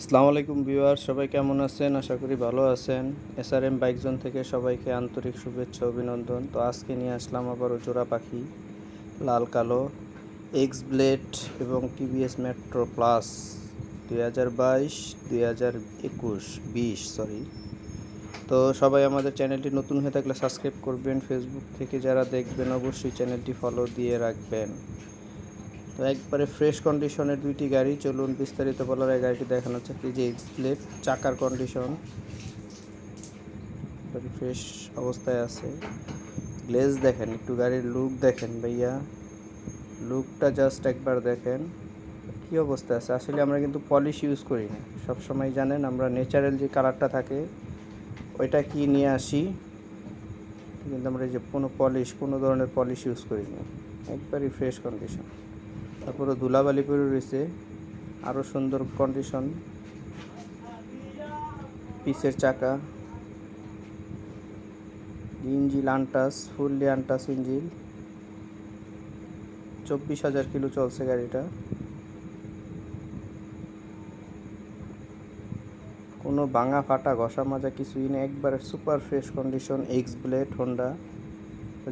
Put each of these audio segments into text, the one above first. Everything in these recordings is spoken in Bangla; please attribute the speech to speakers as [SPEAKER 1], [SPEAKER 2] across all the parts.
[SPEAKER 1] আসসালামু আলাইকুম ভিউয়ার সবাই কেমন আছেন? আশা করি ভালো আছেন। এস এসআরএম বাইক জোন থেকে সবাইকে আন্তরিক শুভেচ্ছা, অভিনন্দন। তো আজকে নিয়ে আসলাম আবার জোড়া পাখি, লাল, কালো এক্স ব্লেড এবং টিভিএস মেট্রো প্লাস দুই হাজার বাইশ, দুই হাজার একুশ, বিশ সরি তো সবাই আমাদের চ্যানেলটি নতুন হয়ে থাকলে সাবস্ক্রাইব করবেন। ফেসবুক থেকে যারা দেখবেন, অবশ্যই চ্যানেলটি ফলো দিয়ে রাখবেন। তো একবারে ফ্রেশ কন্ডিশনের দুইটি গাড়ি। চলুন বিস্তারিত বলার এই গাড়িটি দেখানো হচ্ছে কি যে এক্সপ্লেট চাকার কন্ডিশন ফ্রেশ অবস্থায় আছে। গ্লেজ দেখেন, একটু গাড়ির লুক দেখেন ভাইয়া। লুকটা জাস্ট একবার দেখেন। কি অবস্থা আছে? আসলে আমরা কিন্তু পলিশ ইউজ করি না। সবসময় জানেন, আমরা ন্যাচারাল যে কালারটা থাকে, ওইটা কি নিয়ে আসি? কিন্তু আমরা যে কোনো পলিশ কোনো ধরনের পলিশ ইউজ করি না। একবারই ফ্রেশ কন্ডিশন তারপরে ধুলাবালি পরে রয়েছে। আরও সুন্দর কন্ডিশন পিসের চাকা। Engine untouched, fully untouched engine. চব্বিশ হাজার কিলো চলছে গাড়িটা। কোনো ভাঙা ফাটা ঘষা মাজা কিছুই নেই। একবারে super fresh condition X Blade Honda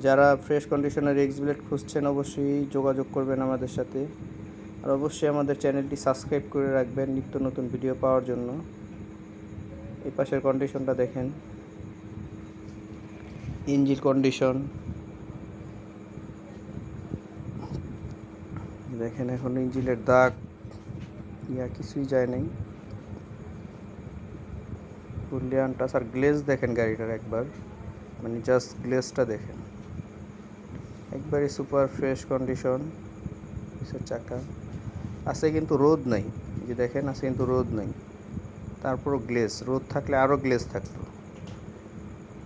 [SPEAKER 1] যারা ফ্রেশ কন্ডিশনের এক্স ব্লেড খুঁজছেন, অবশ্যই যোগাযোগ করবেন আমাদের সাথে। আর অবশ্যই আমাদের চ্যানেলটি সাবস্ক্রাইব করে রাখবেন নিত্য নতুন ভিডিও পাওয়ার জন্য। এই পাশের কন্ডিশনটা দেখেন। ইঞ্জিন কন্ডিশন দেখেন এখন ইঞ্জিনের দাগ। ইয়া কিছুই যায় নাই। ফুললিয়ান টাচ আর গ্লেজ দেখেন গাড়িটার একবার। মানে জাস্ট গ্লেজটা দেখেন। একবারে সুপার ফ্রেশ কন্ডিশন পিসের চাকা। আছে কিন্তু রোদ নাই যে দেখেন আছে কিন্তু রোদ নাই। তারপরও গ্লেজ রোদ থাকলে আরও গ্লেজ থাকতো।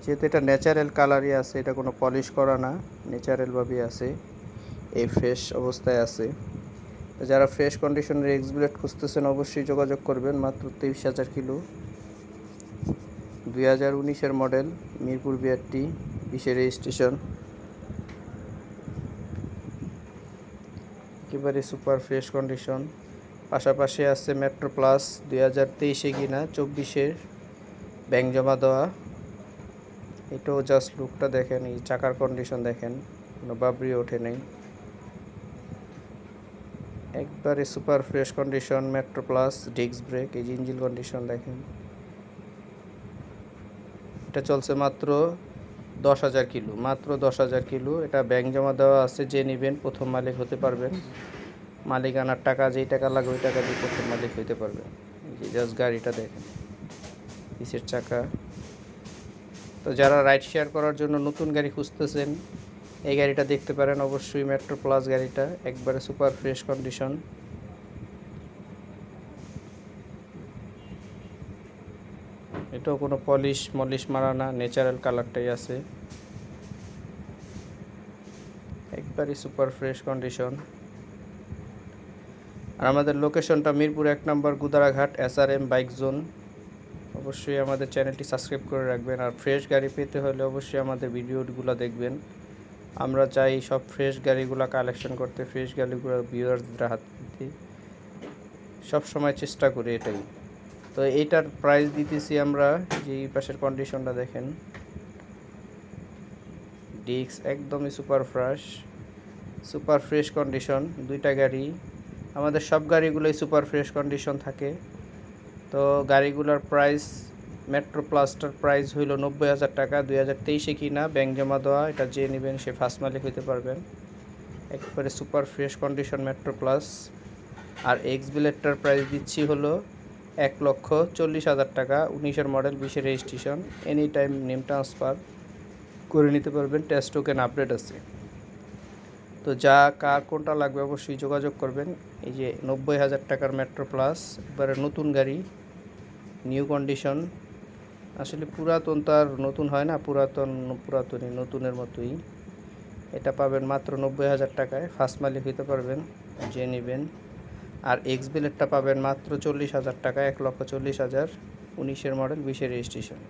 [SPEAKER 1] যেহেতু এটা ন্যাচারাল কালারই আছে, এটা কোনো পলিশ করা না ন্যাচারালভাবেই আছে। এই ফ্রেশ অবস্থায় আছে। যারা ফ্রেশ কন্ডিশনের এক্সব্লেড খুঁজতেছেন অবশ্যই যোগাযোগ করবেন, মাত্র তেইশ হাজার কিলো। দুই হাজার উনিশের মডেল মিরপুর বিআরটি, বিশের রেজিস্ট্রেশন একেবারে সুপার ফ্রেশ কন্ডিশন। পাশাপাশি আছে মেট্রো প্লাস দুই হাজার তেইশে কিনা চব্বিশের ব্যাংক জমা দেওয়া। এটাও জাস্ট লুকটা দেখেন, এই চাকার কন্ডিশন দেখেন, কোনো বাবরি ওঠে নেই। একবারে super fresh condition Metro Plus disc brake এই ইঞ্জিন কন্ডিশন দেখেন। এটা চলছে মাত্র দশ হাজার কিলো, মাত্র দশ হাজার কিলো। এটা ব্যাংক জমা দেওয়া আছে, যে নেবেন প্রথম মালিক হতে পারবেন মালিক আনার টাকা, যেই টাকা লাগবে ওই টাকা দিয়ে প্রথম মালিক এই যে জাস্ট গাড়িটা দেখেন পিসের চাকা। তো যারা রাইড শেয়ার করার জন্য নতুন গাড়ি খুঁজতেছেন, এই গাড়িটা দেখতে পারেন অবশ্যই মেট্রো প্লাস গাড়িটা, একবারে সুপার ফ্রেশ কন্ডিশন এটাও কোনো পলিশ মলিশ মারা না ন্যাচারাল কালারটাই আছে। একবারই সুপার ফ্রেশ কন্ডিশন আর আমাদের লোকেশনটা মিরপুর এক নম্বর Gudaraghat S R M bike zone অবশ্যই আমাদের চ্যানেলটি সাবস্ক্রাইব করে রাখবেন আর ফ্রেশ গাড়ি পেতে হলে অবশ্যই আমাদের ভিডিওগুলো দেখবেন। আমরা চাই সব ফ্রেশ গাড়িগুলো কালেকশন করতে ফ্রেশ গাড়িগুলো ভিউয়ার্সদের হাত দিতে সবসময় চেষ্টা করি এটাই। তো এইটার প্রাইস দিতেছি আমরা যে পাশের কন্ডিশনটা দেখেন। ডিক্স একদমই super fresh super fresh condition দুইটা গাড়ি। আমাদের সব গাড়িগুলোই সুপার ফ্রেশ কন্ডিশন থাকে। তো গাড়িগুলোর প্রাইস মেট্রো প্লাসটার প্রাইস হইল নব্বই হাজার টাকা, দুই হাজার তেইশে কিনা, ব্যাংক জমা দেওয়া, এটা যে নেবেন সে ফার্স্ট মালিক হইতে পারবেন। একবারে super fresh condition Metro Plus আর এক্স বিলেটটার প্রাইস দিচ্ছি হলো এক লক্ষ চল্লিশ হাজার টাকা, উনিশের মডেল, বিশের registration any time name transfer করে নিতে পারবেন টেস্ট টোকেন আপডেট আছে। তো যা, কার, কোনটা লাগবে অবশ্যই যোগাযোগ করবেন। এই যে নব্বই হাজার টাকার মেট্রো প্লাস এবারে নতুন গাড়ি নিউ কন্ডিশন আসলে পুরাতন তো আর নতুন হয় না, পুরাতন, পুরাতনই, নতুনের মতোই। এটা পাবেন মাত্র নব্বই হাজার টাকায় ফার্স্ট মালিক হইতে পারবেন, যে নেবেন। আর এক্স বিলেটটা পাবেন মাত্র চল্লিশ হাজার টাকা, এক লক্ষ চল্লিশ হাজার উনিশের মডেল বিশের রেজিস্ট্রেশন